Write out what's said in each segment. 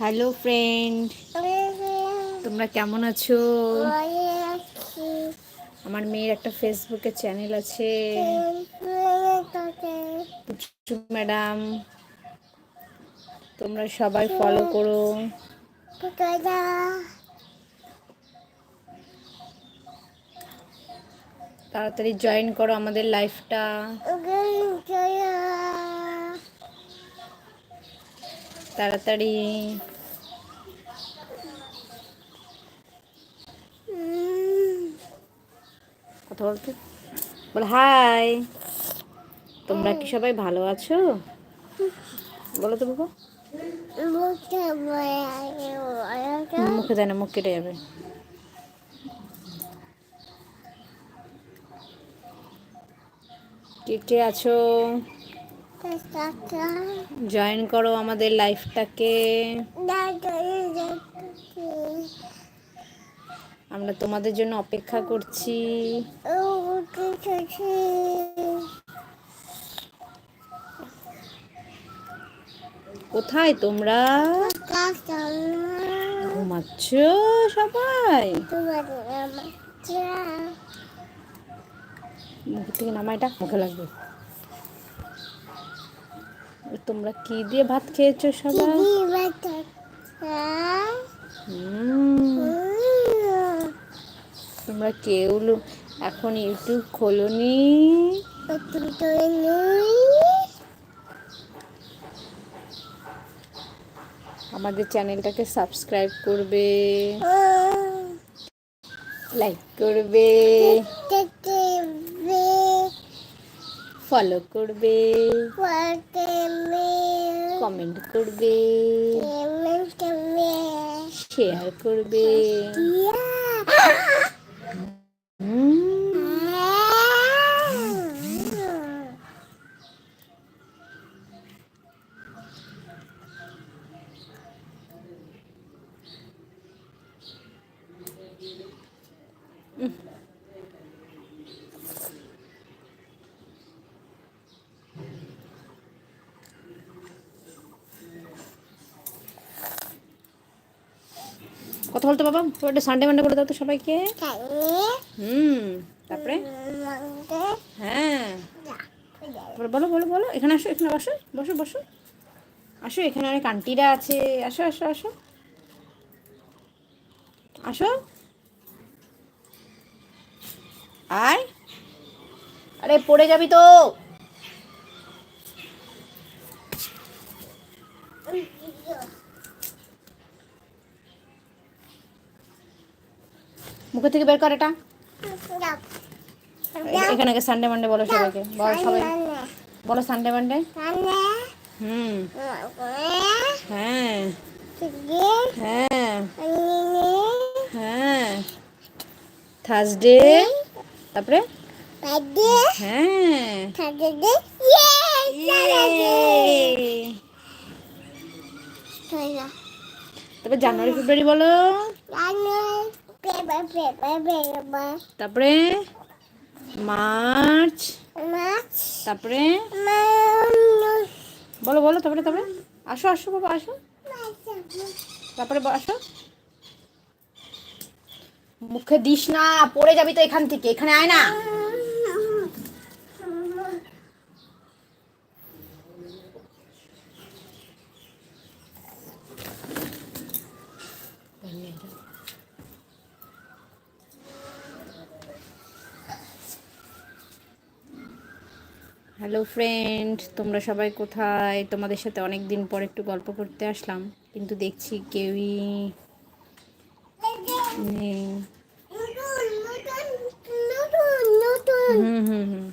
Hello friend তোমরা কেমন আছো? আমার মেয়ের একটা ফেসবুকে চ্যানেল আছে। ম্যাডাম তোমরা সবাই ফলো করো। তাড়াতাড়ি জয়েন করো আমাদের লাইফটা তাড়াতাড়ি। কথা বলতে? বল হাই তোমরা কি সবাই ভালো আছো? বলো তো বাবা। মুখে দেয় না মুখ কেটে যাবে। কে কে আছো? জয়েন করো আমাদের লাইফটাকে আমরা তোমাদের জন্য অপেক্ষা করছি। কোথায় তোমরা? ঘুমাচ্ছ সবাই? মুখ থেকে নামাইটা মুখে লাগবে। তোমরা কি দিয়ে ভাত খেয়েছো সবাই হুম, তোমরা কেউ এখন ইউটিউব খোলনি। আমাদের চ্যানেলটাকে সাবস্ক্রাইব করবে। লাইক করবে। ফলো করবে। কমেন্ট করবে। শেয়ার করবে হুম, কথা বলতে বাবা ওটা সানডে মানডে করে দাও তো সবাইকে। হুম, তারপরে? হ্যাঁ। বলো বলো বলো এখানে আসো, এখানে বসো বসো বসো। আসো, এখানে অনেক আন্টিরা আছে। আসো আসো আসো। আসো। আয়। আরে, পড়ে যাবি তো। মুখে থেকে বের কর এটা। এখানে সানডে মানডে বলো সবাইকে। বলো সবাই। বলো সানডে মানডে হুম। হ্যাঁ। হ্যাঁ। হ্যাঁ। থার্সডে তারপরে? হ্যাঁ। তারপরে জানুয়ারি ফেব্রুয়ারি বলো। তারপরে মার্চ, তারপরে বলো বলো, তারপরে তারপরে। আসো আসো, বাবা, আসো। তারপরে আসো। মুখে দিস না, পড়ে যাবি তো এখান থেকে, এখানে আয় না। হ্যালো ফ্রেন্ড তোমরা সবাই কোথায়? তোমাদের সাথে অনেক দিন পর একটু গল্প করতে আসলাম। কিন্তু দেখছি কেউই হুম হুম হুম।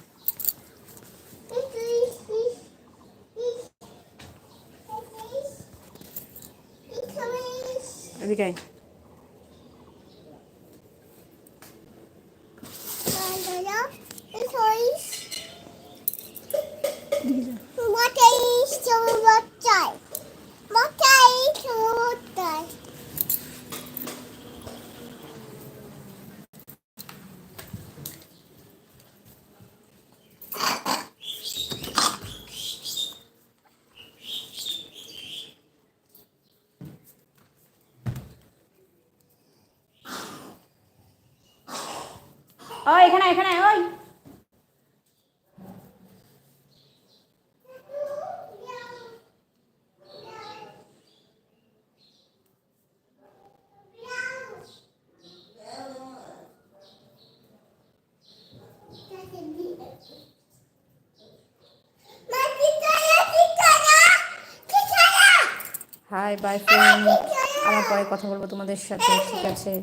ওই, এখানে এখানে, ওই। হাই বাই ফ্রেন্ড আমার পরে কথা বলব তোমাদের সাথে, ঠিক আছে?